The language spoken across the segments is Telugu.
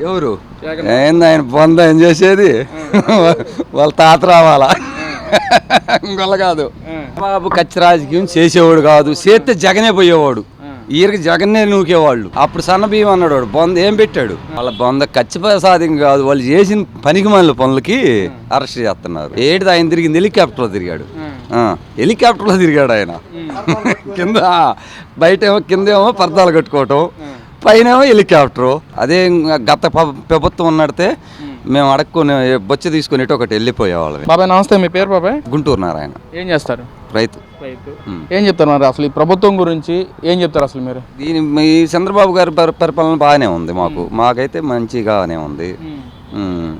ఎవరు. ఏంది ఆయన బొంద ఏం చేసేది? వాళ్ళ తాత రావాలా? ఇంకొల్ల కాదు. బాబు కచ్చి రాజకీయం చేసేవాడు కాదు. చేస్తే జగనే పోయేవాడు. ఈయనకి జగన్నే నూకేవాళ్ళు. అప్పుడు సన్న బియ్యం అన్నాడు వాడు బొంద ఏం పెట్టాడు? వాళ్ళ బొంద కచ్చి ప్రసాదం కాదు. వాళ్ళు చేసిన పనికి మనల పనులకి అరెస్ట్ చేస్తున్నారు. ఏడు ఆయన తిరిగింది? హెలికాప్టర్లో తిరిగాడు. హెలికాప్టర్లో తిరిగాడు ఆయన. కింద బయట ఏమో కింద ఏమో పర్దాలు కట్టుకోవటం. పైన హెలికాప్టరు. అదే గత ప్రభుత్వం ఉన్నడితే మేము. అడక్కుని బొచ్చ తీసుకుని ఒకటి వెళ్ళిపోయేవాళ్ళం. బాబాయ్ నమస్తే మీ పేరు బాబాయ్? గుంటూరు నారాయణ. ఏం చేస్తారు? రైతు. రైతు. ఏం చెప్తారు మరి అసలు ఈ ప్రభుత్వం గురించి? ఏం చెప్తారు అసలు మీరు? దీని ఈ చంద్రబాబు గారి పరి- పరిపాలన బాగానే ఉంది మాకు. మాకైతే మంచిగానే ఉంది.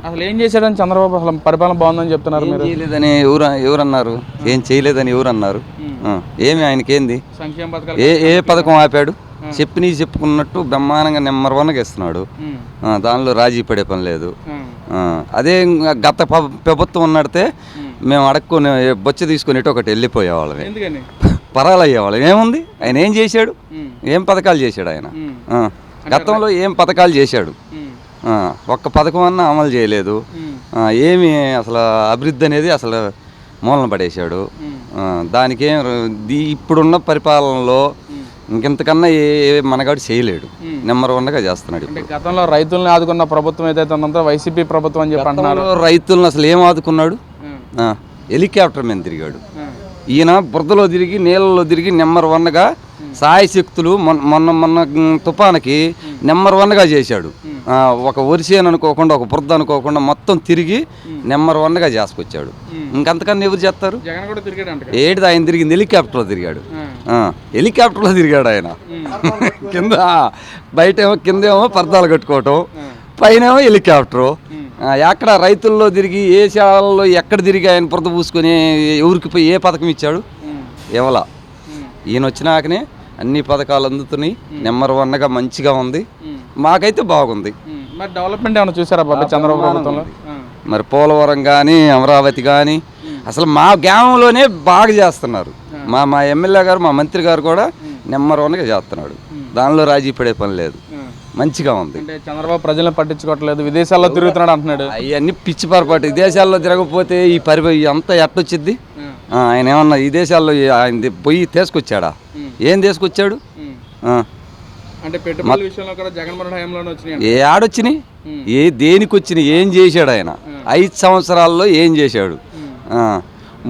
అసలు ఏం చేశాడని చంద్రబాబు అసలు పరిపాలన బాగుందని చెప్తున్నారు మీరు? చేయలేదని ఎవరు ఎవరన్నారు? ఏం చేయలేదని ఎవరన్నారు? ఆ, ఏమి ఆయనకేంది? సంక్షేమ పథకాలు ఏ ఏ పథకం ఆపాడు? చెప్పి నీ చెప్పుకున్నట్టు బ్రహ్మాండంగా నెంబర్ వన్గా ఇస్తున్నాడు. ఆ, దానిలో రాజీ పడే పని లేదు. ఆ, అదే గత ప్రభుత్వం ఉన్నడితే మేము అడక్కుని బొచ్చ తీసుకుని ఒకటి వెళ్ళిపోయేవాళ్ళమే. ఎందుకని? పరాలు అయ్యేవాళ్ళం ఏముంది? ఆయన ఏం చేశాడు. ఏం పథకాలు చేశాడు ఆయన? గతంలో ఏం పథకాలు చేశాడు? ఒక్క పథకం అన్నా అమలు చేయలేదు. ఏమి అసలు అభివృద్ధి అనేది అసలు మూలన పడేశాడు. దానికేం ఇప్పుడున్న పరిపాలనలో ఇంకెంతకన్నా ఏ మనగాడు చేయలేడు. నెంబర్ వన్గా చేస్తున్నాడు అంటే గతంలో రైతుల్ని ఆదుకున్న ప్రభుత్వం ఏదైతే ఉందో వైసీపీ ప్రభుత్వం అని చెప్పి అంటున్నారు. రైతులను అసలు ఏం ఆదుకున్నాడు? హెలికాప్టర్ మీద తిరిగాడు. ఈయన బురదలో తిరిగి నీళ్ళలో తిరిగి నెంబర్ వన్గా సాయి శక్తులు మొన్న మొన్న తుఫానుకి నెంబర్ వన్గా చేశాడు. ఒక వరిసేను అనుకోకుండా ఒక బురద అనుకోకుండా మొత్తం తిరిగి నెంబర్ వన్గా చేసుకొచ్చాడు. ఇంకంతకన్నా ఎవరు చేస్తారు? ఏడు ఆయన తిరిగింది? హెలికాప్టర్లో తిరిగాడు. హెలికాప్టర్లో తిరిగాడు ఆయన. కింద బయట ఏమో కింద ఏమో పర్దాలు కట్టుకోవటం పైన ఏమో హెలికాప్టరు ఎక్కడ రైతుల్లో తిరిగి ఏ శాలలో ఎక్కడ తిరిగి ఆయన బురద పూసుకొని ఎవరికి పోయి ఏ పథకం ఇచ్చాడు? ఇవ్వలా ఈయన వచ్చినాకనే అన్ని పథకాలు అందుతున్నాయి. నెంబర్ వన్గా మంచిగా ఉంది. మాకైతే బాగుంది. మరి డెవలప్మెంట్ ఏమైనా చూసారా బాబాయ్ చంద్రబాబు మరి పోలవరం కానీ అమరావతి కానీ అసలు మా గ్రామంలోనే బాగా చేస్తున్నారు. మా మా ఎమ్మెల్యే గారు మా మంత్రి గారు కూడా నెంబర్ వన్గా చేస్తున్నాడు. దానిలో రాజీ పడే పని లేదు. మంచిగా ఉంది. అంటే చంద్రబాబు ప్రజలను పట్టించుకోవట్లేదు విదేశాల్లో తిరుగుతున్నాడు అంటున్నాడు. అవన్నీ పిచ్చి పొరపాటు. ఈ దేశాల్లో తిరగకపోతే ఈ పరి అంతా ఎట్టొచ్చిద్ది? ఆ, ఆయన ఏమన్నా ఈ దేశాల్లో ఆయన పోయి తీసుకొచ్చాడా? ఏం తీసుకొచ్చాడు? ఆ. అంటే పెట్టుబడుల విషయంలో కూడా జగన్మోహన్ హయాంలోనే వచ్చినాయి ఏ ఆడొచ్చినాయి? ఏ దేనికి వచ్చినాయి ఏం చేశాడు ఆయన? ఐదు సంవత్సరాల్లో ఏం చేశాడు?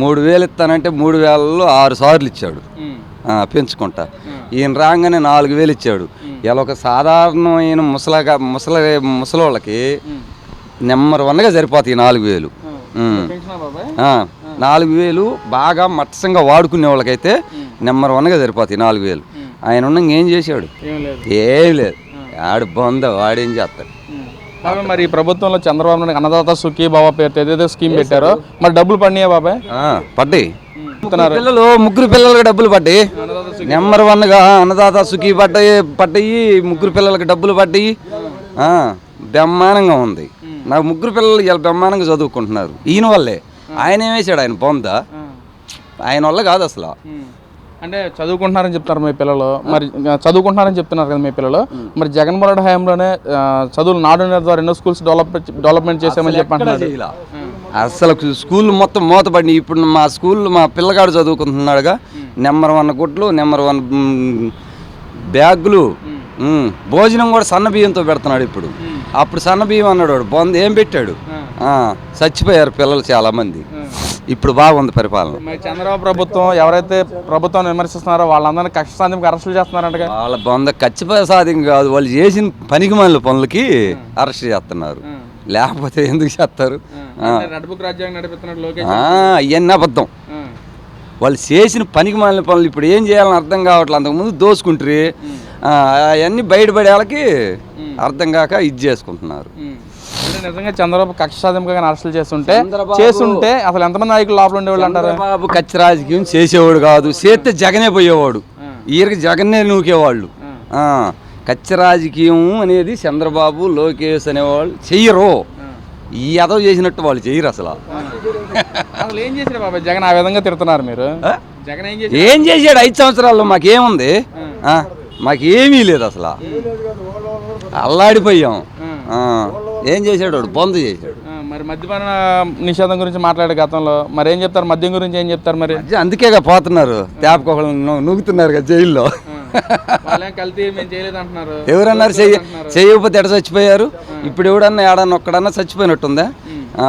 మూడు వేలు ఇస్తానంటే మూడు వేలలో ఆరు సార్లు ఇచ్చాడు. పెంచుకుంటా. ఈయన రాగానే నాలుగు వేలు ఇచ్చాడు. ఇలా ఒక సాధారణమైన ముసలగా ముసల ముసలోళ్ళకి నెంబర్ వన్గా సరిపోతాయి నాలుగు వేలు. నాలుగు వేలు బాగా మత్సంగా వాడుకునే వాళ్ళకైతే నెంబర్ వన్గా సరిపోతాయి నాలుగు వేలు. ఆయన ఉన్న ఏం చేశాడు? ఏం లేదు. ఏం లేదు. ఆడు బొంద వాడేం చేస్తాడు? బాబాయ్ మరి ప్రభుత్వంలో చంద్రబాబు నాయుడు అన్నదాత సుఖీ బాబా పేరుతో ఏదైతే స్కీమ్ పెట్టారో. మరి డబ్బులు పడినాయా బాబాయ్? ఆ, పడ్డాయి. పిల్లలు ముగ్గురు పిల్లలకి డబ్బులు పడ్డాయి. నెంబర్ వన్గా అన్నదాత సుఖీ పడ్డాయి పడ్డాయి ముగ్గురు పిల్లలకి డబ్బులు పడ్డాయి. ఆ, బ్రహ్మాండంగా ఉంది. నాకు ముగ్గురు పిల్లలు ఇలా బ్రహ్మాండంగా చదువుకుంటున్నారు. ఈయన వల్లే. ఆయన ఏం వేసాడు ఆయన బొంద. ఆయన వల్ల కాదు అసలు. అంటే చదువుకుంటున్నారని చెప్తున్నారు మీ పిల్లలు. మరి చదువుకుంటున్నారని చెప్తున్నారు కదా మీ పిల్లలు. మరి జగన్మోహన్ రెడ్డి హయాంలోనే చదువులు నాడు ద్వారా ఎన్నో స్కూల్స్ డెవలప్ డెవలప్మెంట్ చేసామని చెప్పి ఎక్కడా అంటున్నారు చేయలా. అసలు స్కూల్ మొత్తం మూతపడి ఇప్పుడు మా స్కూల్ మా పిల్లగాడు చదువుకుంటున్నాడుగా. నెంబర్ వన్ గుడ్లు నెంబర్ వన్ బ్యాగులు భోజనం కూడా సన్న బియ్యంతో పెడుతున్నాడు ఇప్పుడు. అప్పుడు సన్న బియ్యం అన్నాడు బొంద ఏం పెట్టాడు? చచ్చిపోయారు పిల్లలు చాలా మంది ఇప్పుడు బాగుంది పరిపాలన. మరి చంద్రబాబు ప్రభుత్వం ఎవరైతే ప్రభుత్వం విమర్శిస్తున్నారో వాళ్ళందరినీ కక్ష సాధింపుకి అరెస్టులు చేస్తున్నారంటగా? వాళ్ళ బొంద ఖచ్చితంగా కాదు. వాళ్ళు చేసిన పనికి మనల పనులకి అరెస్ట్ చేస్తున్నారు. లేకపోతే ఎందుకు చేస్తారు? అవన్నీ అబద్ధం. వాళ్ళు చేసిన పనికి మాలిన పనులు ఇప్పుడు ఏం చేయాలని అర్థం కావట్లేదు. అంతకుముందు దోసుకుంటారు. అవన్నీ బయటపడే వాళ్ళకి అర్థం కాక ఇది చేసుకుంటున్నారు. నిజంగా చంద్రబాబు కక్ష సాధింపుగా అరెస్టులు చేస్తుంటే చేస్తుంటే అసలు ఎంతమంది నాయకులు లోపల ఉండేవాళ్ళు అంటారు? చంద్రబాబు కచ్చి రాజకీయం చేసేవాడు కాదు చేస్తే జగనే పోయేవాడు. ఈయనకి జగన్నే నూకేవాళ్ళు. కచ్చి రాజకీయం అనేది చంద్రబాబు లోకేష్ అనేవాళ్ళు చెయ్యరు. ఈ ఎదవ చేసినట్టు వాళ్ళు చెయ్యరు అసలు. అసలు ఏం చేశారు బాబాయ్? జగన్ ఆ విధంగా తిడుతున్నారు మీరు? జగన్ ఏం చేశాడు? ఐదు సంవత్సరాల్లో మాకేముంది? మాకేమీ లేదు అసలు. అల్లాడిపోయాం. ఏం చేశాడు వాడు? బొంద చేశాడు. మరి మద్యపాన నిషేధం గురించి మాట్లాడే గతంలో మరి ఏం చెప్తారు? మద్యం గురించి ఏం చెప్తారు మరి? అందుకేగా పోతున్నారు. తేపకొకళ్ళు నూగుతున్నారు కదా జైల్లో. ఎవరన్నారు చెయ్య చేయకపోతే ఎట చచ్చిపోయారు? ఇప్పుడు ఎవడన్నా ఏడన్నా ఒక్కడన్నా చచ్చిపోయినట్టుందా?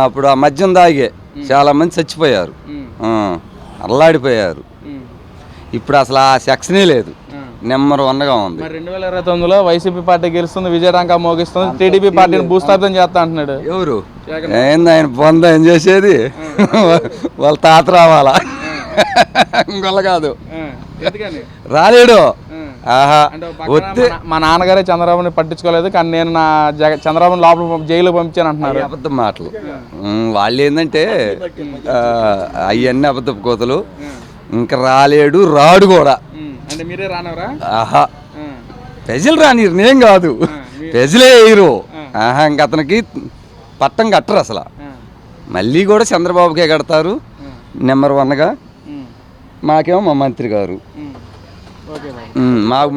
అప్పుడు ఆ మద్యం దాగే చాలా మంది చచ్చిపోయారు. అల్లాడిపోయారు. ఇప్పుడు అసలు ఆ సెక్షనే లేదు. నెంబర్ వన్గా ఉంది. మరి రెండు వేల ఇరవై తొమ్మిదిలో వైసీపీ పార్టీ గెలుస్తుంది విజయరాంక మోగిస్తుంది టీడీపీ పార్టీని భూస్థాపితం చేస్తా అంటున్నాడు. ఎవరు. ఏంది ఆయన బొంద ఏం చేసేది? వాళ్ళ తాత రావాలా? ఇంకొల్ల కాదు. రాలేడు. ఆహా. వద్దు మా- నాన్నగారే చంద్రబాబుని పట్టించుకోలేదు కానీ నేను నా జగ చంద్రబాబుని లోపల జైలు పంపించాను అంటున్నారు. అబద్ధం మాటలు. వాళ్ళు ఏంటంటే అవన్నీ అబద్ధపు కోతలు. ఇంకా రాలేడు రాడు కూడా. అంటే మీరే రానవరా? ఆహా. ప్రజలు రానిరు నేను కాదు. ప్రజలే వేయరు. ఆహా ఇంక అతనికి పట్టం కట్టరు అసలు. మళ్ళీ కూడా చంద్రబాబుకే కడతారు. నెంబర్ వన్గా. మాకేమో మా మంత్రి గారు. మాకు